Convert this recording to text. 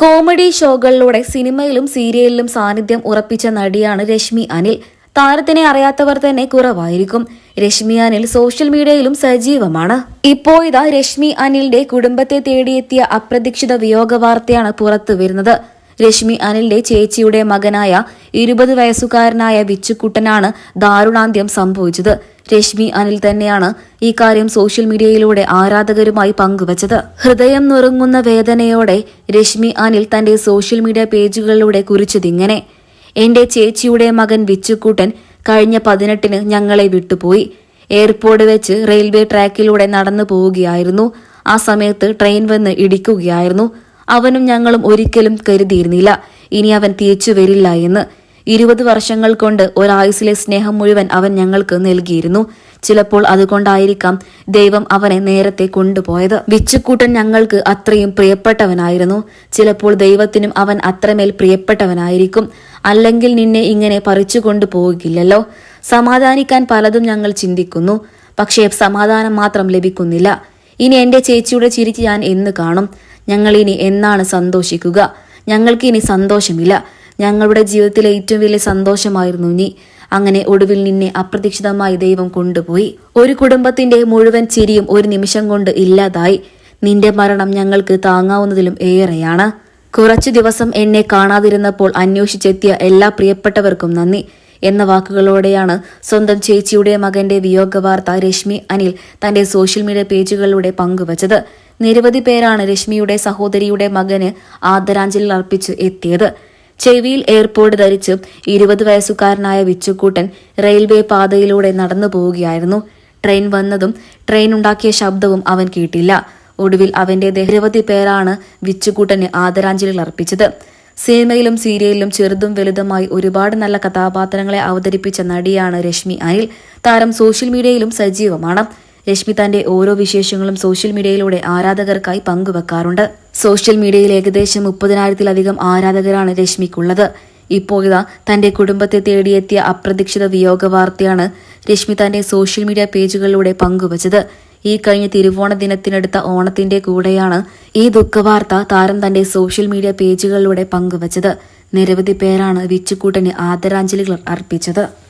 Comedy ഷോകളിലൂടെ സിനിമയിലും സീരിയലിലും സാന്നിധ്യം ഉറപ്പിച്ച നടിയാണ് രശ്മി അനിൽ. താരത്തിനെ അറിയാത്തവർ തന്നെ കുറവായിരിക്കും. രശ്മി അനിൽ സോഷ്യൽ മീഡിയയിലും സജീവമാണ്. ഇപ്പോഴിതാ രശ്മി അനിലിന്റെ കുടുംബത്തെ തേടിയെത്തിയ അപ്രതീക്ഷിത വിയോഗ വാർത്തയാണ് പുറത്തു വരുന്നത് രശ്മി അനിലിന്റെ ചേച്ചിയുടെ മകനായ ഇരുപത് വയസ്സുകാരനായ വിച്ചുക്കുട്ടനാണ് ദാരുണാന്ത്യം സംഭവിച്ചത്. രശ്മി അനിൽ തന്നെയാണ് ഈ കാര്യം സോഷ്യൽ മീഡിയയിലൂടെ ആരാധകരുമായി പങ്കുവച്ചത്. ഹൃദയം നുറുങ്ങുന്ന വേദനയോടെ രശ്മി അനിൽ തന്റെ സോഷ്യൽ മീഡിയ പേജുകളിലൂടെ കുറിച്ചതിങ്ങനെ എന്റെ ചേച്ചിയുടെ മകൻ വിച്ചുക്കൂട്ടൻ കഴിഞ്ഞ പതിനെട്ടിന് ഞങ്ങളെ വിട്ടുപോയി. എയർപോർട്ട് വെച്ച് റെയിൽവേ ട്രാക്കിലൂടെ നടന്നു പോവുകയായിരുന്നു. ആ സമയത്ത് ട്രെയിൻ വന്ന് ഇടിക്കുകയായിരുന്നു. അവനും ഞങ്ങളും ഒരിക്കലും കരുതിയിരുന്നില്ല. ഇനി അവൻ തിരിച്ചു വരില്ല എന്ന്. ഇരുപത് വർഷങ്ങൾ കൊണ്ട് ഒരായുസിലെ സ്നേഹം മുഴുവൻ അവൻ ഞങ്ങൾക്ക് നൽകിയിരുന്നു. ചിലപ്പോൾ അതുകൊണ്ടായിരിക്കാം ദൈവം അവനെ നേരത്തെ കൊണ്ടുപോയത്. വിച്ചുക്കൂട്ടൻ ഞങ്ങൾക്ക് അത്രയും പ്രിയപ്പെട്ടവനായിരുന്നു. ചിലപ്പോൾ ദൈവത്തിനും അവൻ അത്രമേൽ പ്രിയപ്പെട്ടവനായിരിക്കും. അല്ലെങ്കിൽ നിന്നെ ഇങ്ങനെ പറിച്ചു കൊണ്ടുപോകില്ലല്ലോ സമാധാനിക്കാൻ പലതും ഞങ്ങൾ ചിന്തിക്കുന്നു. പക്ഷേ സമാധാനം മാത്രം ലഭിക്കുന്നില്ല. ഇനി എന്റെ ചേച്ചിയുടെ ചിരിക്ക് ഞാൻ എന്ന് കാണും. ഞങ്ങൾ ഇനി എന്നാണ് സന്തോഷിക്കുക? ഞങ്ങൾക്ക് ഇനി സന്തോഷമില്ല. ഞങ്ങളുടെ ജീവിതത്തിലെ ഏറ്റവും വലിയ സന്തോഷമായിരുന്നു നീ. അങ്ങനെ ഒടുവിൽ നിന്നെ അപ്രതീക്ഷിതമായി ദൈവം കൊണ്ടുപോയി. ഒരു കുടുംബത്തിന്റെ മുഴുവൻ ചിരിയും ഒരു നിമിഷം കൊണ്ട് ഇല്ലാതായി. നിന്റെ മരണം ഞങ്ങൾക്ക് താങ്ങാവുന്നതിലും ഏറെയാണ്. കുറച്ചു ദിവസം എന്നെ കാണാതിരുന്നപ്പോൾ അന്വേഷിച്ചെത്തിയ എല്ലാ പ്രിയപ്പെട്ടവർക്കും നന്ദി എന്ന വാക്കുകളോടെയാണ് സ്വന്തം ചേച്ചിയുടെ മകന്റെ വിയോഗ വാർത്ത രശ്മി അനിൽ തന്റെ സോഷ്യൽ മീഡിയ പേജുകളിലൂടെ പങ്കുവച്ചത്. നിരവധി പേരാണ് രശ്മിയുടെ സഹോദരിയുടെ മകന് ആദരാഞ്ജലി അർപ്പിച്ച് എത്തിയത്. ചെവിയിൽ എയർപോർട്ട് ധരിച്ച് ഇരുപത് വയസ്സുകാരനായ വിച്ചുക്കൂട്ടൻ റെയിൽവേ പാതയിലൂടെ നടന്നു പോവുകയായിരുന്നു. ട്രെയിൻ വന്നതും ട്രെയിൻ ഉണ്ടാക്കിയ ശബ്ദവും അവൻ കേട്ടില്ല. ഒടുവിൽ അവന്റെ നിരവധി പേരാണ് വിച്ചുകൂട്ടന് ആദരാഞ്ജലി അർപ്പിച്ചത്. സിനിമയിലും സീരിയലിലും ചെറുതും വലുതുമായി ഒരുപാട് നല്ല കഥാപാത്രങ്ങളെ അവതരിപ്പിച്ച നടിയാണ് രശ്മി അനിൽ. താരം സോഷ്യൽ മീഡിയയിലും സജീവമാണ്. രശ്മി തന്റെ ഓരോ വിശേഷങ്ങളും സോഷ്യൽ മീഡിയയിലൂടെ ആരാധകർക്കായി പങ്കുവെക്കാറുണ്ട്. സോഷ്യൽ മീഡിയയിൽ ഏകദേശം മുപ്പതിനായിരത്തിലധികം ആരാധകരാണ് രശ്മിക്കുള്ളത്. ഇപ്പോൾ ഇതാ തന്റെ കുടുംബത്തെ തേടിയെത്തിയ അപ്രതീക്ഷിത വിയോഗ വാർത്തയാണ് രശ്മി തന്റെ സോഷ്യൽ മീഡിയ പേജുകളിലൂടെ പങ്കുവച്ചത്. ഈ കഴിഞ്ഞ തിരുവോണ ദിനത്തിനെടുത്ത ഓണത്തിന്റെ കൂടെയാണ് ഈ ദുഃഖവാർത്ത താരം തന്റെ സോഷ്യൽ മീഡിയ പേജുകളിലൂടെ പങ്കുവച്ചത്. നിരവധി പേരാണ് വിച്ചുകൂട്ടന് ആദരാഞ്ജലികൾ അർപ്പിച്ചത്.